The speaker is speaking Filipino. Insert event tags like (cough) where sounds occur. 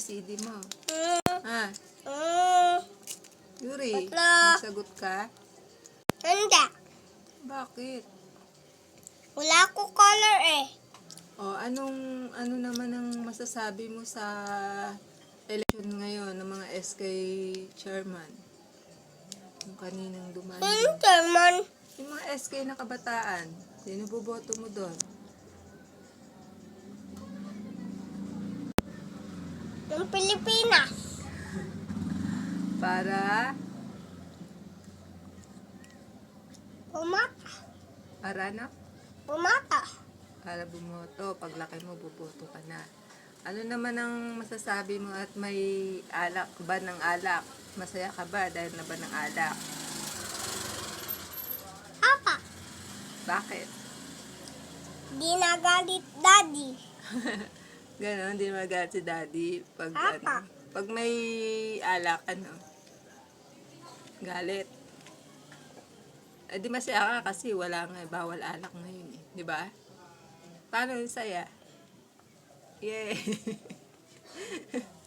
ABCD mo. Ha? mm, Yuri, Wala. sagot ka? hindi. Bakit? Wala ko color eh. O, anong, ano naman ang masasabi mo sa election ngayon ng mga SK chairman? Yung kaninang dumani. Hindi man. Yung mga SK na kabataan, sino boboto mo doon? Yung Pilipinas. Para, Pumata. para na? Pumata. Para bumoto. Paglaki mo, boboto ka na. Ano naman ang masasabi mo at may alak ba ng alak? Masaya ka ba dahil na ba ng alak? Apa. Bakit? Di nagalit daddy. (laughs) Ganon, hindi magalit si daddy pag ano, pag may alak, ano, galit. Eh, di masaya ka kasi wala nga, eh, bawal alak ngayon eh. Di ba? Paano yung saya? Yay! (laughs)